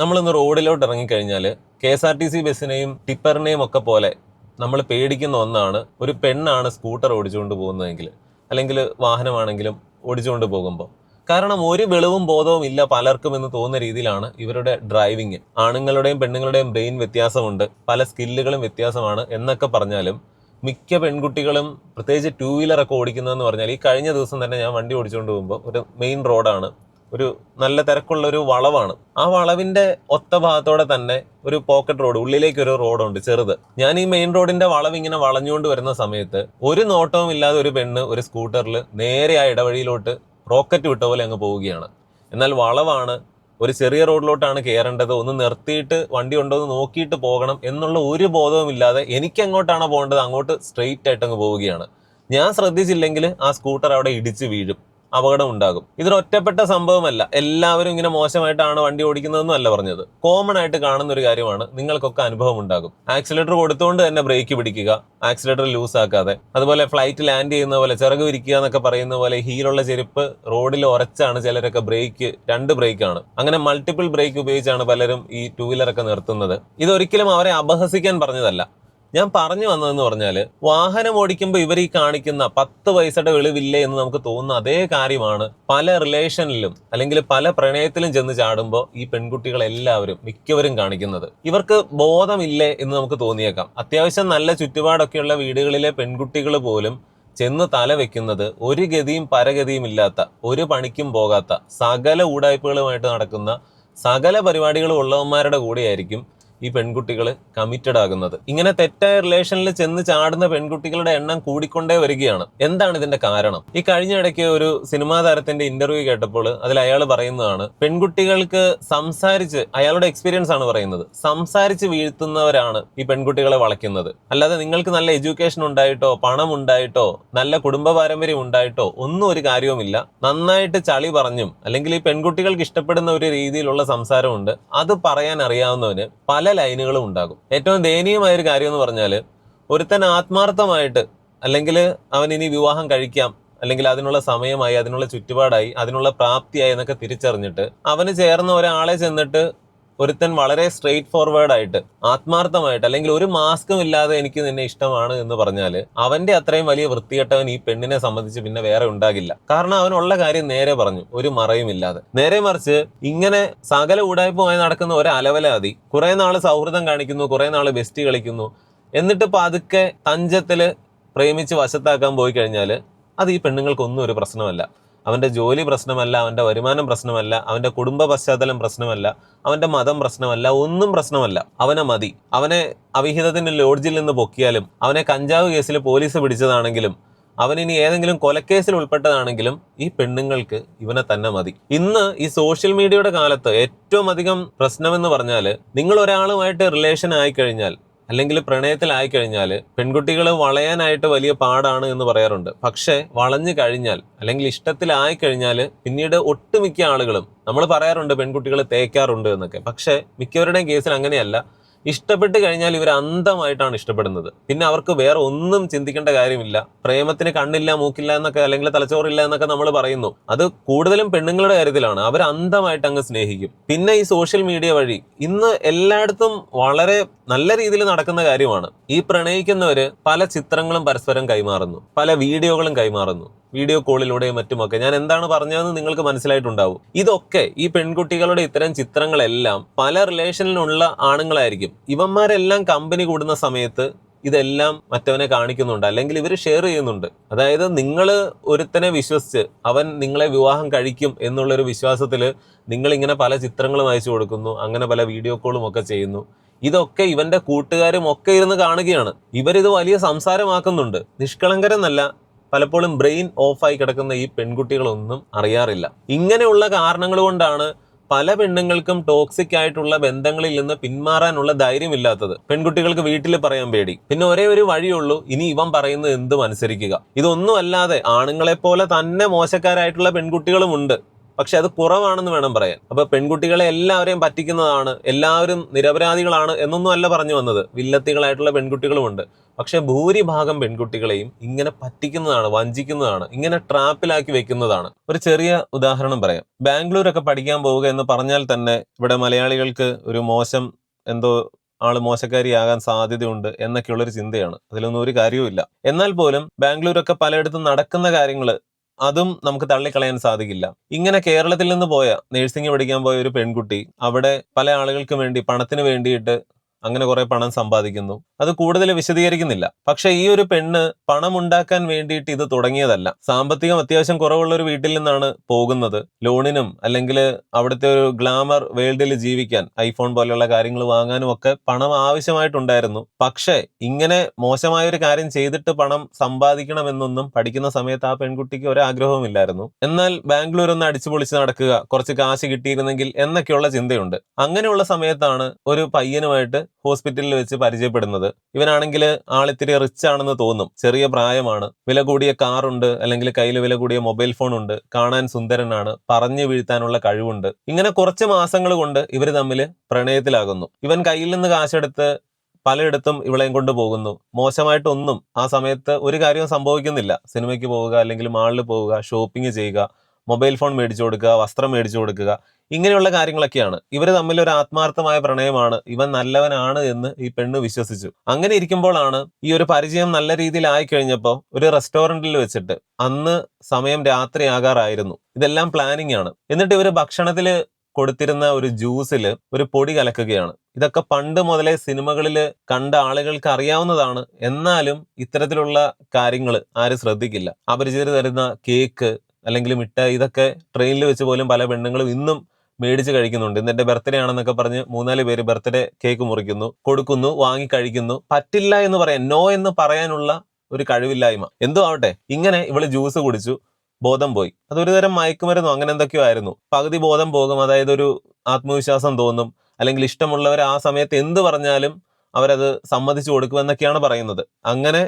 നമ്മളിന്ന് റോഡിലോട്ട് ഇറങ്ങിക്കഴിഞ്ഞാൽ K S R T C ബസ്സിനെയും ടിപ്പറിനെയും ഒക്കെ പോലെ നമ്മൾ പേടിക്കുന്ന ഒന്നാണ് ഒരു പെണ്ണാണ് സ്കൂട്ടർ ഓടിച്ചുകൊണ്ട് പോകുന്നതെങ്കിൽ അല്ലെങ്കിൽ വാഹനമാണെങ്കിലും ഓടിച്ചുകൊണ്ട് പോകുമ്പോൾ കാരണം ഒരു വെളിവും ബോധവും ഇല്ല പലർക്കും എന്ന് തോന്നുന്ന രീതിയിലാണ് ഇവരുടെ ഡ്രൈവിങ്. ആണുങ്ങളുടെയും പെണ്ണുങ്ങളുടെയും ബ്രെയിൻ വ്യത്യാസമുണ്ട് പല സ്കില്ലുകളും വ്യത്യാസമാണ് എന്നൊക്കെ പറഞ്ഞാലും മിക്ക പെൺകുട്ടികളും പ്രത്യേകിച്ച് ടൂ വീലറൊക്കെ ഓടിക്കുന്നതെന്ന് പറഞ്ഞാൽ ഈ കഴിഞ്ഞ ദിവസം തന്നെ ഞാൻ വണ്ടി ഓടിച്ചുകൊണ്ട് പോകുമ്പോൾ ഒരു മെയിൻ റോഡാണ് ഒരു നല്ല തിരക്കുള്ള ഒരു വളവാണ്. ആ വളവിന്റെ ഒത്ത ഭാഗത്തോടെ തന്നെ ഒരു പോക്കറ്റ് റോഡ് ഉള്ളിലേക്ക് ഒരു റോഡുണ്ട് ചെറുത്. ഞാൻ ഈ മെയിൻ റോഡിന്റെ വളവ് ഇങ്ങനെ വളഞ്ഞുകൊണ്ട് വരുന്ന സമയത്ത് ഒരു നോട്ടവും ഇല്ലാതെ ഒരു പെണ്ണ് ഒരു സ്കൂട്ടറിൽ നേരെ ആ ഇടവഴിയിലോട്ട് റോക്കറ്റ് വിട്ട പോലെ അങ്ങ് പോവുകയാണ്. എന്നാൽ വളവാണ് ഒരു ചെറിയ റോഡിലോട്ടാണ് കയറേണ്ടത് ഒന്ന് നിർത്തിയിട്ട് വണ്ടി ഉണ്ടോ എന്ന് നോക്കിയിട്ട് പോകണം എന്നുള്ള ഒരു ബോധവും ഇല്ലാതെ എനിക്ക് എങ്ങോട്ടാണോ പോകേണ്ടത് അങ്ങോട്ട് സ്ട്രെയിറ്റ് ആയിട്ട് അങ്ങ് പോവുകയാണ്. ഞാൻ ശ്രദ്ധിച്ചില്ലെങ്കിൽ ആ സ്കൂട്ടർ അവിടെ ഇടിച്ച് വീഴും. അപകടം ഉണ്ടാകും ഇതൊരു ഒറ്റപ്പെട്ട സംഭവമല്ല. എല്ലാവരും ഇങ്ങനെ മോശമായിട്ടാണ് വണ്ടി ഓടിക്കുന്നതെന്നും അല്ല പറഞ്ഞത്. കോമൺ ആയിട്ട് കാണുന്ന ഒരു കാര്യമാണ് നിങ്ങൾക്കൊക്കെ അനുഭവം ഉണ്ടാകും ആക്സിലേറ്റർ കൊടുത്തുകൊണ്ട് തന്നെ ബ്രേക്ക് പിടിക്കുക ആക്സിലേറ്റർ ലൂസ് ആക്കാതെ. അതുപോലെ ഫ്ലൈറ്റ് ലാൻഡ് ചെയ്യുന്ന പോലെ ചിറക് വിരിക്കുക എന്നൊക്കെ പറയുന്ന പോലെ ഹീലുള്ള ചെരുപ്പ് റോഡിൽ ഉറച്ചാണ് ചിലരൊക്കെ ബ്രേക്ക് രണ്ട് ബ്രേക്കാണ് അങ്ങനെ മൾട്ടിപ്പിൾ ബ്രേക്ക് ഉപയോഗിച്ചാണ് പലരും ഈ ടൂ വീലറൊക്കെ നിർത്തുന്നത്. ഇതൊരിക്കലും അവരെ അപഹസിക്കാൻ പറഞ്ഞതല്ല. ഞാൻ പറഞ്ഞു വന്നതെന്ന് പറഞ്ഞാൽ വാഹനം ഓടിക്കുമ്പോൾ ഇവർ ഈ കാണിക്കുന്ന പത്ത് പൈസയുടെ വെളിവില്ലേ എന്ന് നമുക്ക് തോന്നുന്ന അതേ കാര്യമാണ് പല റിലേഷനിലും അല്ലെങ്കിൽ പല പ്രണയത്തിലും ചെന്ന് ചാടുമ്പോൾ ഈ പെൺകുട്ടികളെല്ലാവരും മിക്കവരും കാണിക്കുന്നത്. ഇവർക്ക് ബോധമില്ലേ എന്ന് നമുക്ക് തോന്നിയേക്കാം. അത്യാവശ്യം നല്ല ചുറ്റുപാടൊക്കെയുള്ള വീടുകളിലെ പെൺകുട്ടികൾ പോലും ചെന്ന് തല വെക്കുന്നത് ഒരു ഗതിയും പരഗതിയും ഇല്ലാത്ത ഒരു പണിക്കും പോകാത്ത സകല ഊടായ്പകളുമായിട്ട് നടക്കുന്ന സകല പരിപാടികളും ഉള്ളവന്മാരുടെ കൂടെയായിരിക്കും ഈ പെൺകുട്ടികൾ കമ്മിറ്റഡ് ആകുന്നത്. ഇങ്ങനെ തെറ്റായ റിലേഷനിൽ ചെന്ന് ചാടുന്ന പെൺകുട്ടികളുടെ എണ്ണം കൂടിക്കൊണ്ടേ വരികയാണ്. എന്താണ് ഇതിന്റെ കാരണം? ഈ കഴിഞ്ഞ ഇടയ്ക്ക് ഒരു സിനിമാ താരത്തിന്റെ ഇന്റർവ്യൂ കേട്ടപ്പോൾ അതിൽ അയാൾ പറയുന്നതാണ് പെൺകുട്ടികൾക്ക് സംസാരിച്ച് അയാളുടെ എക്സ്പീരിയൻസ് ആണ് പറയുന്നത്. സംസാരിച്ച് വീഴ്ത്തുന്നവരാണ് ഈ പെൺകുട്ടികളെ വളയ്ക്കുന്നത്. അല്ലാതെ നിങ്ങൾക്ക് നല്ല എഡ്യൂക്കേഷൻ ഉണ്ടായിട്ടോ പണം ഉണ്ടായിട്ടോ നല്ല കുടുംബ പാരമ്പര്യം ഉണ്ടായിട്ടോ ഒന്നും ഒരു കാര്യവുമില്ല. നന്നായിട്ട് ചളി പറഞ്ഞും അല്ലെങ്കിൽ ഈ പെൺകുട്ടികൾക്ക് ഇഷ്ടപ്പെടുന്ന ഒരു രീതിയിലുള്ള സംസാരമുണ്ട്. അത് പറയാൻ അറിയാവുന്നവന് പല ലൈനുകളും ഉണ്ടാകും. ഏറ്റവും ദയനീയമായ ഒരു കാര്യം എന്ന് പറഞ്ഞാൽ ഒരുത്തൻ ആത്മാർത്ഥമായിട്ട് അല്ലെങ്കിൽ അവൻ ഇനി വിവാഹം കഴിക്കാം അല്ലെങ്കിൽ അതിനുള്ള സമയമായി അതിനുള്ള ചുറ്റുപാടായി അതിനുള്ള പ്രാപ്തിയായി എന്നൊക്കെ തിരിച്ചറിഞ്ഞിട്ട് അവന് ചേർന്ന ഒരാളെ ചെന്നിട്ട് ഒരുത്തൻ വളരെ സ്ട്രെയിറ്റ് ഫോർവേഡ് ആയിട്ട് ആത്മാർത്ഥമായിട്ട് അല്ലെങ്കിൽ ഒരു മാസ്കും ഇല്ലാതെ എനിക്ക് നിന്നെ ഇഷ്ടമാണ് എന്ന് പറഞ്ഞാൽ അവന്റെ അത്രയും വലിയ വൃത്തികെട്ടവൻ ഈ പെണ്ണിനെ സംബന്ധിച്ച് പിന്നെ വേറെ ഉണ്ടാകില്ല. കാരണം അവനുള്ള കാര്യം നേരെ പറഞ്ഞു ഒരു മറയും ഇല്ലാതെ. നേരെ മറിച്ച് ഇങ്ങനെ സകല ഉടായ്പുമായി നടക്കുന്ന ഒരു അലവലാതി കുറെ നാൾ സൗഹൃദം കാണിക്കുന്നു കുറെ നാൾ ബെസ്റ്റ് കളിക്കുന്നു. എന്നിട്ട് പതുക്കെ തഞ്ചത്തിൽ പ്രേമിച്ച് വശത്താക്കാൻ പോയി കഴിഞ്ഞാൽ അത് ഈ പെണ്ണുങ്ങൾക്കൊന്നും ഒരു പ്രശ്നമല്ല. അവന്റെ ജോലി പ്രശ്നമല്ല അവന്റെ വരുമാനം പ്രശ്നമല്ല അവന്റെ കുടുംബ പശ്ചാത്തലം പ്രശ്നമല്ല അവന്റെ മതം പ്രശ്നമല്ല ഒന്നും പ്രശ്നമല്ല. അവനെ മതി. അവനെ അവിഹിതത്തിന്റെ ലോഡ്ജിൽ നിന്ന് പൊക്കിയാലും അവനെ കഞ്ചാവ് കേസിൽ പോലീസ് പിടിച്ചതാണെങ്കിലും അവൻ ഇനി ഏതെങ്കിലും കൊലക്കേസിൽ ഉൾപ്പെട്ടതാണെങ്കിലും ഈ പെണ്ണുങ്ങൾക്ക് ഇവനെ തന്നെ മതി. ഇന്ന് ഈ സോഷ്യൽ മീഡിയയുടെ കാലത്ത് ഏറ്റവും അധികം പ്രശ്നമെന്ന് പറഞ്ഞാൽ നിങ്ങൾ ഒരാളുമായിട്ട് റിലേഷൻ ആയി കഴിഞ്ഞാൽ അല്ലെങ്കിൽ പ്രണയത്തിലായി കഴിഞ്ഞാൽ പെൺകുട്ടികൾ വളയാനായിട്ട് വലിയ പാടാണ് എന്ന് പറയാറുണ്ട്. പക്ഷേ വളഞ്ഞു കഴിഞ്ഞാൽ അല്ലെങ്കിൽ ഇഷ്ടത്തിലായി കഴിഞ്ഞാൽ പിന്നീട് ഒട്ടുമിക്ക ആളുകളും നമ്മൾ പറയാറുണ്ട് പെൺകുട്ടികൾ തേക്കാറുണ്ട് എന്നൊക്കെ. പക്ഷേ മിക്കവരുടെയും കേസിൽ അങ്ങനെയല്ല. ഇഷ്ടപ്പെട്ട് കഴിഞ്ഞാൽ ഇവർ അന്ധമായിട്ടാണ് ഇഷ്ടപ്പെടുന്നത്. പിന്നെ അവർക്ക് വേറെ ഒന്നും ചിന്തിക്കേണ്ട കാര്യമില്ല. പ്രേമത്തിന് കണ്ണില്ല മൂക്കില്ല എന്നൊക്കെ അല്ലെങ്കിൽ തലച്ചോറില്ല എന്നൊക്കെ നമ്മൾ പറയുന്നു. അത് കൂടുതലും പെണ്ണുങ്ങളുടെ കാര്യത്തിലാണ്. അവർ അന്ധമായിട്ട് അങ്ങ് സ്നേഹിക്കും. പിന്നെ ഈ സോഷ്യൽ മീഡിയ വഴി ഇന്ന് എല്ലായിടത്തും വളരെ നല്ല രീതിയിൽ നടക്കുന്ന കാര്യമാണ്. ഈ പ്രണയിക്കുന്നവര് പല ചിത്രങ്ങളും പരസ്പരം കൈമാറുന്നു. പല വീഡിയോകളും കൈമാറുന്നു. വീഡിയോ കോളിലൂടെയും മറ്റുമൊക്കെ. ഞാൻ എന്താണ് പറഞ്ഞതെന്ന് നിങ്ങൾക്ക് മനസ്സിലായിട്ടുണ്ടാവും. ഇതൊക്കെ ഈ പെൺകുട്ടികളുടെ ഇത്തരം ചിത്രങ്ങളെല്ലാം പല റിലേഷനിലുള്ള ആണുങ്ങളായിരിക്കും. ഇവന്മാരെല്ലാം കമ്പനി കൂടുന്ന സമയത്ത് ഇതെല്ലാം മറ്റവനെ കാണിക്കുന്നുണ്ട്. അല്ലെങ്കിൽ ഇവർ ഷെയർ ചെയ്യുന്നുണ്ട്. അതായത് നിങ്ങൾ ഒരുത്തനെ വിശ്വസിച്ച് അവൻ നിങ്ങളെ വിവാഹം കഴിക്കും എന്നുള്ളൊരു വിശ്വാസത്തിൽ നിങ്ങളിങ്ങനെ പല ചിത്രങ്ങളും അയച്ചു കൊടുക്കുന്നു. അങ്ങനെ പല വീഡിയോ കോളും ഒക്കെ ചെയ്യുന്നു. ഇതൊക്കെ ഇവന്റെ കൂട്ടുകാരും ഒക്കെ ഇരുന്ന് കാണുകയാണ്. ഇവരിത് വലിയ സംസാരമാക്കുന്നുണ്ട്. നിഷ്കളങ്കരെന്നല്ല പലപ്പോഴും ബ്രെയിൻ ഓഫായി കിടക്കുന്ന ഈ പെൺകുട്ടികളൊന്നും അറിയാറില്ല. ഇങ്ങനെയുള്ള കാരണങ്ങൾ കൊണ്ടാണ് പല പെണ്ണുങ്ങൾക്കും ടോക്സിക് ആയിട്ടുള്ള ബന്ധങ്ങളിൽ നിന്ന് പിന്മാറാനുള്ള ധൈര്യമില്ലാത്തത്. പെൺകുട്ടികൾക്ക് വീട്ടിൽ പറയാൻ പേടി. പിന്നെ ഒരേ ഒരു വഴിയുള്ളൂ ഇനി ഇവൻ പറയുന്നത് എന്തും അനുസരിക്കുക. ഇതൊന്നും അല്ലാതെ ആണുങ്ങളെ പോലെ തന്നെ മോശക്കാരായിട്ടുള്ള പെൺകുട്ടികളുമുണ്ട്. പക്ഷെ അത് കുറവാണെന്ന് വേണം പറയാൻ. അപ്പൊ പെൺകുട്ടികളെ എല്ലാവരെയും പറ്റിക്കുന്നതാണ് എല്ലാവരും നിരപരാധികളാണ് എന്നൊന്നും അല്ല പറഞ്ഞു വന്നത്. വില്ലത്തികളായിട്ടുള്ള പെൺകുട്ടികളുമുണ്ട്. പക്ഷെ ഭൂരിഭാഗം പെൺകുട്ടികളെയും ഇങ്ങനെ പറ്റിക്കുന്നതാണ് വഞ്ചിക്കുന്നതാണ് ഇങ്ങനെ ട്രാപ്പിലാക്കി വെക്കുന്നതാണ്. ഒരു ചെറിയ ഉദാഹരണം പറയാം. ബാംഗ്ലൂരൊക്കെ പഠിക്കാൻ പോവുക എന്ന് പറഞ്ഞാൽ തന്നെ ഇവിടെ മലയാളികൾക്ക് ഒരു മോശം എന്തോ ആൾ മോശക്കാരിയാകാൻ സാധ്യതയുണ്ട് എന്നൊക്കെയുള്ളൊരു ചിന്തയാണ്. അതിലൊന്നും ഒരു കാര്യവുമില്ല. എന്നാൽ പോലും ബാംഗ്ലൂരൊക്കെ പലയിടത്തും നടക്കുന്ന കാര്യങ്ങൾ അതും നമുക്ക് തള്ളിക്കളയാൻ സാധിക്കില്ല. ഇങ്ങനെ കേരളത്തിൽ നിന്ന് പോയ നേഴ്സിംഗ് പഠിക്കാൻ പോയ ഒരു പെൺകുട്ടി അവിടെ പല ആളുകൾക്ക് വേണ്ടി പണത്തിന് വേണ്ടിയിട്ട് അങ്ങനെ കുറെ പണം സമ്പാദിക്കുന്നു. അത് കൂടുതൽ വിശദീകരിക്കുന്നില്ല. പക്ഷെ ഈ ഒരു പെണ്ണ് പണം ഉണ്ടാക്കാൻ വേണ്ടിയിട്ട് ഇത് തുടങ്ങിയതല്ല. സാമ്പത്തികം അത്യാവശ്യം കുറവുള്ള ഒരു വീട്ടിൽ നിന്നാണ് പോകുന്നത്. ലോണിനും അല്ലെങ്കിൽ അവിടുത്തെ ഒരു ഗ്ലാമർ വേൾഡിൽ ജീവിക്കാൻ ഐഫോൺ പോലെയുള്ള കാര്യങ്ങൾ വാങ്ങാനും ഒക്കെ പണം ആവശ്യമായിട്ടുണ്ടായിരുന്നു. പക്ഷേ ഇങ്ങനെ മോശമായ ഒരു കാര്യം ചെയ്തിട്ട് പണം സമ്പാദിക്കണമെന്നൊന്നും പഠിക്കുന്ന സമയത്ത് ആ പെൺകുട്ടിക്ക് ഒരാഗ്രഹവും ഇല്ലായിരുന്നു എന്നാൽ ബാംഗ്ലൂർ ഒന്ന് അടിച്ചുപൊളിച്ച് നടക്കുക കുറച്ച് കാശ് കിട്ടിയിരുന്നെങ്കിൽ എന്നൊക്കെയുള്ള ചിന്തയുണ്ട്. അങ്ങനെയുള്ള സമയത്താണ് ഒരു പയ്യനുമായിട്ട് ഹോസ്പിറ്റലിൽ വെച്ച് പരിചയപ്പെടുന്നത്. ഇവനാണെങ്കിൽ ആളിത്തിരി റിച്ച് ആണെന്ന് തോന്നും. ചെറിയ പ്രായമാണ്. വില കൂടിയ കാറുണ്ട് അല്ലെങ്കിൽ കയ്യിൽ വില കൂടിയ മൊബൈൽ ഫോൺ ഉണ്ട്. കാണാൻ സുന്ദരനാണ്. പറഞ്ഞു വീഴ്ത്താനുള്ള കഴിവുണ്ട്. ഇങ്ങനെ കുറച്ച് മാസങ്ങൾ കൊണ്ട് ഇവർ തമ്മിൽ പ്രണയത്തിലാകുന്നു. ഇവൻ കയ്യിൽ നിന്ന് കാശെടുത്ത് പലയിടത്തും ഇവളെയും കൊണ്ട് പോകുന്നു. മോശമായിട്ടൊന്നും ആ സമയത്ത് ഒരു കാര്യവും സംഭവിക്കുന്നില്ല. സിനിമയ്ക്ക് പോവുക അല്ലെങ്കിൽ മാളിൽ പോവുക ഷോപ്പിംഗ് ചെയ്യുക മൊബൈൽ ഫോൺ മേടിച്ചു കൊടുക്കുക വസ്ത്രം മേടിച്ചു കൊടുക്കുക ഇങ്ങനെയുള്ള കാര്യങ്ങളൊക്കെയാണ്. ഇവർ തമ്മിൽ ഒരു ആത്മാർത്ഥമായ പ്രണയമാണ്. ഇവൻ നല്ലവനാണ് എന്ന് ഈ പെണ്ണ് വിശ്വസിച്ചു. അങ്ങനെ ഇരിക്കുമ്പോഴാണ് ഈ ഒരു പരിചയം നല്ല രീതിയിൽ ആയി കഴിഞ്ഞപ്പോൾ ഒരു റെസ്റ്റോറന്റിൽ വെച്ചിട്ട് അന്ന് സമയം രാത്രിയാകാറായിരുന്നു. ഇതെല്ലാം പ്ലാനിങ് ആണ്. എന്നിട്ട് ഇവർ ഭക്ഷണത്തിൽ കൊടുത്തിരുന്ന ഒരു ജ്യൂസിൽ ഒരു പൊടി കലക്കുകയാണ്. ഇതൊക്കെ പണ്ട് മുതലേ സിനിമകളിൽ കണ്ട ആളുകൾക്ക് അറിയാവുന്നതാണ്. എന്നാലും ഇത്തരത്തിലുള്ള കാര്യങ്ങൾ ആരും ശ്രദ്ധിക്കില്ല. അപരിചിതർ തരുന്ന കേക്ക് അല്ലെങ്കിൽ മിഠായി ഇതൊക്കെ ട്രെയിനിൽ വെച്ച് പോലും പല പെണ്ണുങ്ങളും ഇന്നും മേടിച്ച് കഴിക്കുന്നുണ്ട്. ഇന്നെന്റെ ബർത്ത്ഡേ ആണെന്നൊക്കെ പറഞ്ഞ് മൂന്നാൽ പേര് ബർത്ത്ഡേ കേക്ക് മുറിക്കുന്നു കൊടുക്കുന്നു വാങ്ങി കഴിക്കുന്നു. പറ്റില്ല എന്ന് പറയാൻ നോ എന്ന് പറയാനുള്ള ഒരു കഴിവില്ലായ്മ. എന്തോ ആവട്ടെ ഇങ്ങനെ ഇവൾ ജ്യൂസ് കുടിച്ചു ബോധം പോയി. അതൊരു തരം മയക്കുമരുന്നോ അങ്ങനെ എന്തൊക്കെയോ ആയിരുന്നു. പകുതി ബോധം പോകും അതായത് ഒരു ആത്മവിശ്വാസം തോന്നും അല്ലെങ്കിൽ ഇഷ്ടമുള്ളവർ ആ സമയത്ത് എന്ത് പറഞ്ഞാലും അവരത് സമ്മതിച്ചു കൊടുക്കുമെന്നൊക്കെയാണ് പറയുന്നത്. അങ്ങനെ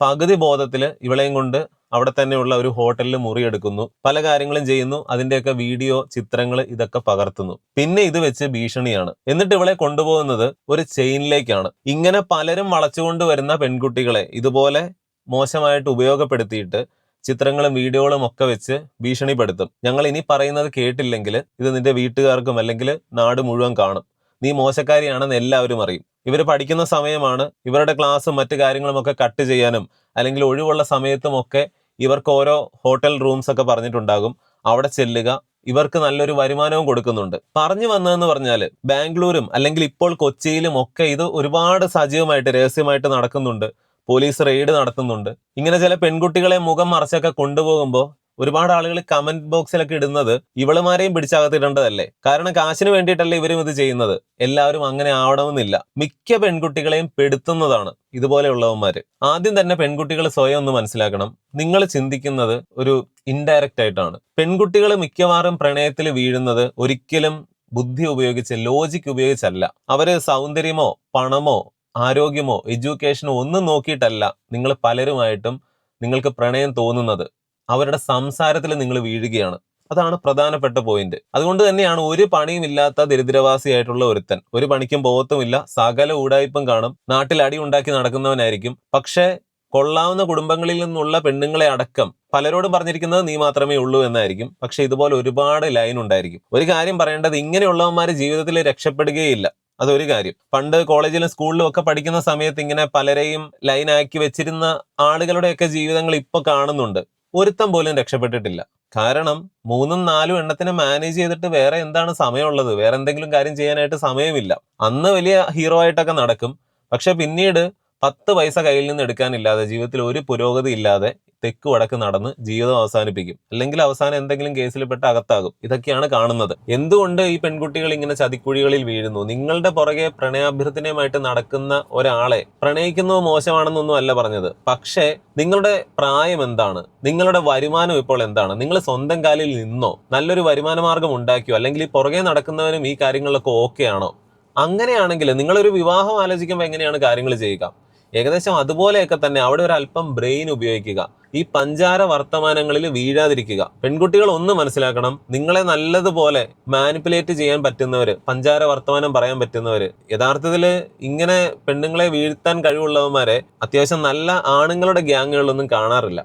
പകുതി ബോധത്തിൽ ഇവളെയും കൊണ്ട് അവിടെ തന്നെയുള്ള ഒരു ഹോട്ടലിൽ മുറിയെടുക്കുന്നു. പല കാര്യങ്ങളും ചെയ്യുന്നു. അതിന്റെയൊക്കെ വീഡിയോ ചിത്രങ്ങൾ ഇതൊക്കെ പകർത്തുന്നു. പിന്നെ ഇത് വെച്ച് ഭീഷണിയാണ്. എന്നിട്ട് ഇവളെ കൊണ്ടുപോകുന്നത് ഒരു ചെയിനിലേക്കാണ്. ഇങ്ങനെ പലരും വളച്ചുകൊണ്ട് വരുന്ന പെൺകുട്ടികളെ ഇതുപോലെ മോശമായിട്ട് ഉപയോഗപ്പെടുത്തിയിട്ട് ചിത്രങ്ങളും വീഡിയോകളും ഒക്കെ വെച്ച് ഭീഷണിപ്പെടുത്തും. ഞങ്ങൾ ഇനി പറയുന്നത് കേട്ടില്ലെങ്കിൽ ഇത് നിന്റെ വീട്ടുകാർക്കും അല്ലെങ്കിൽ നാട് മുഴുവൻ കാണും. നീ മോശക്കാരിയാണെന്ന് എല്ലാവരും അറിയും. ഇവർ പഠിക്കുന്ന സമയമാണ് ഇവരുടെ ക്ലാസ്സും മറ്റു കാര്യങ്ങളും ഒക്കെ കട്ട് ചെയ്യാനും അല്ലെങ്കിൽ ഒഴിവുള്ള സമയത്തും ഒക്കെ ഇവർക്ക് ഓരോ ഹോട്ടൽ റൂംസ് ഒക്കെ പറഞ്ഞിട്ടുണ്ടാകും. അവിടെ ചെല്ലുക. ഇവർക്ക് നല്ലൊരു വരുമാനവും കൊടുക്കുന്നുണ്ട്. പറഞ്ഞു വന്നതെന്ന് പറഞ്ഞാൽ ബാംഗ്ലൂരും അല്ലെങ്കിൽ ഇപ്പോൾ കൊച്ചിയിലും ഒക്കെ ഇത് ഒരുപാട് സജീവമായിട്ട് രഹസ്യമായിട്ട് നടക്കുന്നുണ്ട്. പോലീസ് റെയ്ഡ് നടത്തുന്നുണ്ട്. ഇങ്ങനെ ചില പെൺകുട്ടികളെ മുഖം മറച്ചൊക്കെ കൊണ്ടുപോകുമ്പോൾ ഒരുപാട് ആളുകൾ കമന്റ് ബോക്സിലൊക്കെ ഇടുന്നത് ഇവളുമാരെയും പിടിച്ചകത്തിടേണ്ടതല്ലേ? കാരണം കാശിന് വേണ്ടിയിട്ടല്ലേ ഇവരും ഇത് ചെയ്യുന്നത്. എല്ലാവരും അങ്ങനെ ആവണമെന്നില്ല. മിക്ക പെൺകുട്ടികളെയും പെടുത്തുന്നതാണ് ഇതുപോലെയുള്ളവന്മാര്. ആദ്യം തന്നെ പെൺകുട്ടികൾ സ്വയം ഒന്ന് മനസ്സിലാക്കണം. നിങ്ങൾ ചിന്തിക്കുന്നത് ഒരു ഇൻഡയറക്റ്റ് ആയിട്ടാണ്. പെൺകുട്ടികൾ മിക്കവാറും പ്രണയത്തിൽ വീഴുന്നത് ഒരിക്കലും ബുദ്ധി ഉപയോഗിച്ച് ലോജിക് ഉപയോഗിച്ചല്ല. അവർ സൗന്ദര്യമോ പണമോ ആരോഗ്യമോ എഡ്യൂക്കേഷനോ ഒന്നും നോക്കിയിട്ടല്ല നിങ്ങൾ പലരുമായിട്ടും നിങ്ങൾക്ക് പ്രണയം തോന്നുന്നത്. അവരുടെ സംസാരത്തിൽ നിങ്ങൾ വീഴുകയാണ്. അതാണ് പ്രധാനപ്പെട്ട പോയിന്റ് അതുകൊണ്ട് തന്നെയാണ് ഒരു പണിയും ഇല്ലാത്ത ദരിദ്രവാസിയായിട്ടുള്ള ഒരുത്തൻ. ഒരു പണിക്കും പോകത്തുമില്ല. സകല ഊടായ്പും കാണും. നാട്ടിൽ അടി ഉണ്ടാക്കി നടക്കുന്നവനായിരിക്കും. പക്ഷേ കൊള്ളാവുന്ന കുടുംബങ്ങളിൽ നിന്നുള്ള പെണ്ണുങ്ങളെ അടക്കം പലരോടും പറഞ്ഞിരിക്കുന്നത് നീ മാത്രമേ ഉള്ളൂ എന്നായിരിക്കും. പക്ഷെ ഇതുപോലെ ഒരുപാട് ലൈൻ ഉണ്ടായിരിക്കും. ഒരു കാര്യം പറയേണ്ടത് ഇങ്ങനെയുള്ളവന്മാർ ജീവിതത്തിൽ രക്ഷപ്പെടുകയില്ല. അതൊരു കാര്യം. പണ്ട് കോളേജിലും സ്കൂളിലും ഒക്കെ പഠിക്കുന്ന സമയത്ത് ഇങ്ങനെ പലരെയും ലൈനാക്കി വെച്ചിരുന്ന ആളുകളുടെയൊക്കെ ജീവിതങ്ങൾ ഇപ്പൊ കാണുന്നുണ്ട്. ഒരുത്തം പോലും രക്ഷപ്പെട്ടിട്ടില്ല. കാരണം മൂന്നും നാലും എണ്ണത്തിനെ മാനേജ് ചെയ്തിട്ട് വേറെ എന്താണ് സമയമുള്ളത്? വേറെ എന്തെങ്കിലും കാര്യം ചെയ്യാനായിട്ട് സമയമില്ല. അന്ന് വലിയ ഹീറോ ആയിട്ടൊക്കെ നടക്കും. പക്ഷെ പിന്നീട് പത്ത് പൈസ കയ്യിൽ നിന്ന് എടുക്കാനില്ലാതെ ജീവിതത്തിൽ ഒരു പുരോഗതി ഇല്ലാതെ തെക്ക് വടക്ക് നടന്ന് ജീവിതം അവസാനിപ്പിക്കും. അല്ലെങ്കിൽ അവസാനം എന്തെങ്കിലും കേസിൽ പെട്ട് അകത്താകും. ഇതൊക്കെയാണ് കാണുന്നത്. എന്തുകൊണ്ട് ഈ പെൺകുട്ടികൾ ഇങ്ങനെ ചതിക്കുഴികളിൽ വീഴുന്നു? നിങ്ങളുടെ പുറകെ പ്രണയാഭ്യർത്ഥനയുമായിട്ട് നടക്കുന്ന ഒരാളെ പ്രണയിക്കുന്നത് മോശമാണെന്നൊന്നും അല്ല പറഞ്ഞത്. പക്ഷേ നിങ്ങളുടെ പ്രായം എന്താണ്? നിങ്ങളുടെ വരുമാനം ഇപ്പോൾ എന്താണ്? നിങ്ങൾ സ്വന്തം കാലിൽ നിന്നോ നല്ലൊരു വരുമാന മാർഗം ഉണ്ടാക്കിയോ? അല്ലെങ്കിൽ ഈ പുറകെ നടക്കുന്നവനും ഈ കാര്യങ്ങളിലൊക്കെ ഓക്കെ ആണോ? അങ്ങനെയാണെങ്കിൽ നിങ്ങളൊരു വിവാഹം ആലോചിക്കുമ്പോൾ എങ്ങനെയാണ് കാര്യങ്ങൾ ചെയ്യുക? ഏകദേശം അതുപോലെയൊക്കെ തന്നെ അവിടെ ഒരു അല്പം ബ്രെയിൻ ഉപയോഗിക്കുക. ഈ പഞ്ചാര വർത്തമാനങ്ങളിൽ വീഴാതിരിക്കുക. പെൺകുട്ടികൾ ഒന്ന് മനസ്സിലാക്കണം നിങ്ങളെ നല്ലതുപോലെ മാനിപ്പുലേറ്റ് ചെയ്യാൻ പറ്റുന്നവര് പഞ്ചാര വർത്തമാനം പറയാൻ പറ്റുന്നവര് യഥാർത്ഥത്തിൽ ഇങ്ങനെ പെണ്ണുങ്ങളെ വീഴ്ത്താൻ കഴിവുള്ളവന്മാരെ അത്യാവശ്യം നല്ല ആണുങ്ങളുടെ ഗ്യാങ്ങുകളൊന്നും കാണാറില്ല.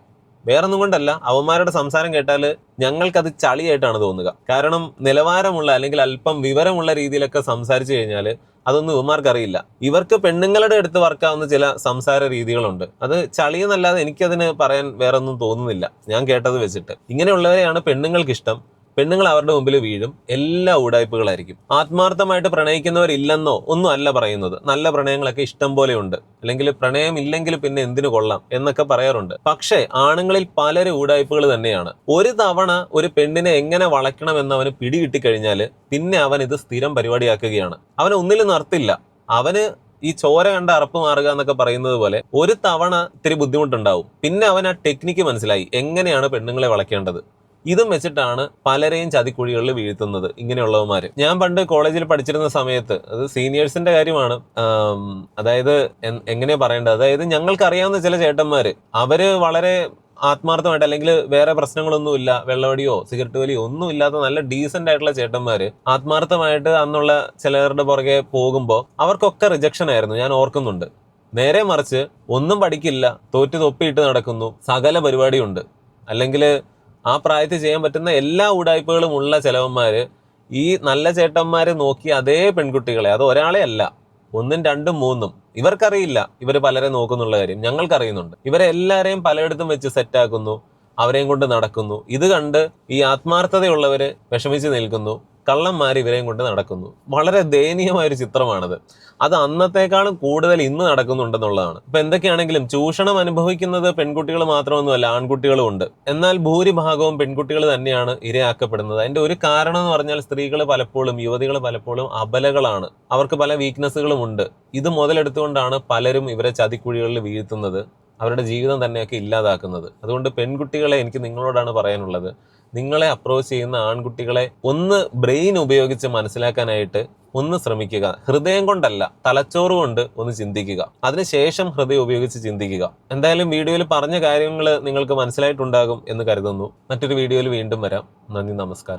വേറൊന്നും കൊണ്ടല്ല അവന്മാരുടെ സംസാരം കേട്ടാൽ ഞങ്ങൾക്കത് ചളിയായിട്ടാണ് തോന്നുക. കാരണം നിലവാരമുള്ള അല്ലെങ്കിൽ അല്പം വിവരമുള്ള രീതിയിലൊക്കെ സംസാരിച്ചു കഴിഞ്ഞാൽ അതൊന്നും ഇവന്മാർക്ക് അറിയില്ല ഇവർക്ക് പെണ്ണുങ്ങളുടെ അടുത്ത് വർക്കാവുന്ന ചില സംസാര രീതികളുണ്ട്. അത് ചളിയെന്നല്ലാതെ എനിക്കതിന് പറയാൻ വേറൊന്നും തോന്നുന്നില്ല. ഞാൻ കേട്ടത് വെച്ചിട്ട്. ഇങ്ങനെയുള്ളവരെയാണ് പെണ്ണുങ്ങൾക്ക് ഇഷ്ടം പെണ്ണുങ്ങൾ അവരുടെ മുമ്പിൽ വീഴും. എല്ലാ ഉടായ്പകളായിരിക്കും. ആത്മാർത്ഥമായിട്ട് പ്രണയിക്കുന്നവരില്ലെന്നോ ഒന്നും അല്ല പറയുന്നത്. നല്ല പ്രണയങ്ങളൊക്കെ ഇഷ്ടം പോലെ ഉണ്ട്. അല്ലെങ്കിൽ പ്രണയം ഇല്ലെങ്കിൽ പിന്നെ എന്തിനു കൊള്ളാം എന്നൊക്കെ പറയാറുണ്ട്. പക്ഷേ ആണുങ്ങളിൽ പലരും ഉടായ്പകൾ തന്നെയാണ്. ഒരു തവണ ഒരു പെണ്ണിനെ എങ്ങനെ വളയ്ക്കണമെന്ന് അവന് പിടികിട്ടി കഴിഞ്ഞാൽ പിന്നെ അവൻ ഇത് സ്ഥിരം പരിപാടിയാക്കുകയാണ്. അവൻ ഒന്നിലും നിർത്തില്ല. അവന് ഈ ചോര കണ്ട അറപ്പ് മാറുക എന്നൊക്കെ പറയുന്നത് പോലെ ഒരു തവണ ഇത്തിരി ബുദ്ധിമുട്ടുണ്ടാവും. പിന്നെ അവൻ ആ ടെക്നിക്ക് മനസ്സിലായി. എങ്ങനെയാണ് പെണ്ണുങ്ങളെ വളയ്ക്കേണ്ടത്? ഇതും വെച്ചിട്ടാണ് പലരെയും ചതിക്കുഴികളിൽ വീഴ്ത്തുന്നത് ഇങ്ങനെയുള്ളവന്മാര്. ഞാൻ പണ്ട് കോളേജിൽ പഠിച്ചിരുന്ന സമയത്ത് അത് സീനിയേഴ്സിന്റെ കാര്യമാണ് അതായത് എങ്ങനെ പറയേണ്ടത്? അതായത് ഞങ്ങൾക്ക് അറിയാവുന്ന ചില ചേട്ടന്മാര് അവർ വളരെ ആത്മാർത്ഥമായിട്ട് അല്ലെങ്കിൽ വേറെ പ്രശ്നങ്ങളൊന്നുമില്ല വെള്ളവടിയോ സിഗരറ്റ് വലിയോ ഒന്നും ഇല്ലാത്ത നല്ല ഡീസെന്റ് ആയിട്ടുള്ള ചേട്ടന്മാര് ആത്മാർത്ഥമായിട്ട് അന്നുള്ള ചിലരുടെ പുറകെ പോകുമ്പോൾ അവർക്കൊക്കെ റിജക്ഷൻ ആയിരുന്നു ഞാൻ ഓർക്കുന്നുണ്ട്. നേരെ മറിച്ച് ഒന്നും പഠിക്കില്ല തോറ്റു തൊപ്പിയിട്ട് നടക്കുന്നു സകല പരിപാടിയുണ്ട്. അല്ലെങ്കിൽ ആ പ്രായത്തിൽ ചെയ്യാൻ പറ്റുന്ന എല്ലാ ഉടായ്പകളും ഉള്ള ചെലവന്മാര് ഈ നല്ല ചേട്ടന്മാരെ നോക്കി അതേ പെൺകുട്ടികളെ അത് ഒരാളെ അല്ല ഒന്നും രണ്ടും മൂന്നും ഇവർക്കറിയില്ല ഇവർ പലരെ നോക്കുന്നുള്ള കാര്യം ഞങ്ങൾക്കറിയുന്നുണ്ട്. ഇവരെ എല്ലാവരെയും പലയിടത്തും വെച്ച് സെറ്റാക്കുന്നു അവരെയും കൊണ്ട് നടക്കുന്നു. ഇത് കണ്ട് ഈ ആത്മാർത്ഥതയുള്ളവര് വിഷമിച്ച് നിൽക്കുന്നു. കള്ളന്മാർ ഇവരെയും കൊണ്ട് നടക്കുന്നു. വളരെ ദയനീയമായ ഒരു ചിത്രമാണത്. അത് അന്നത്തെക്കാളും കൂടുതൽ ഇന്ന് നടക്കുന്നുണ്ടെന്നുള്ളതാണ്. ഇപ്പൊ എന്തൊക്കെയാണെങ്കിലും ചൂഷണം അനുഭവിക്കുന്നത് പെൺകുട്ടികൾ മാത്രമൊന്നുമല്ല ആൺകുട്ടികളും ഉണ്ട്. എന്നാൽ ഭൂരിഭാഗവും പെൺകുട്ടികൾ തന്നെയാണ് ഇരയാക്കപ്പെടുന്നത്. അതിന്റെ ഒരു കാരണം എന്ന് പറഞ്ഞാൽ സ്ത്രീകൾ പലപ്പോഴും യുവതികൾ പലപ്പോഴും അബലകളാണ്. അവർക്ക് പല വീക്ക്നെസ്സുകളും ഉണ്ട്. ഇത് മുതലെടുത്തുകൊണ്ടാണ് പലരും ഇവരെ ചതിക്കുഴികളിൽ വീഴ്ത്തുന്നത്. അവരുടെ ജീവിതം തന്നെയൊക്കെ ഇല്ലാതാക്കുന്നത്. അതുകൊണ്ട് പെൺകുട്ടികളെ എനിക്ക് നിങ്ങളോടാണ് പറയാനുള്ളത്. നിങ്ങളെ അപ്രോച്ച് ചെയ്യുന്ന ആൺകുട്ടികളെ ഒന്ന് ബ്രെയിൻ ഉപയോഗിച്ച് മനസ്സിലാക്കാനായിട്ട് ഒന്ന് ശ്രമിക്കുക. ഹൃദയം കൊണ്ടല്ല തലച്ചോറ് കൊണ്ട് ഒന്ന് ചിന്തിക്കുക. അതിനുശേഷം ഹൃദയം ഉപയോഗിച്ച് ചിന്തിക്കുക. എന്തായാലും വീഡിയോയിൽ പറഞ്ഞ കാര്യങ്ങൾ നിങ്ങൾക്ക് മനസ്സിലായിട്ടുണ്ടാകും എന്ന് കരുതുന്നു. മറ്റൊരു വീഡിയോയിൽ വീണ്ടും വരാം. നന്ദി നമസ്കാരം.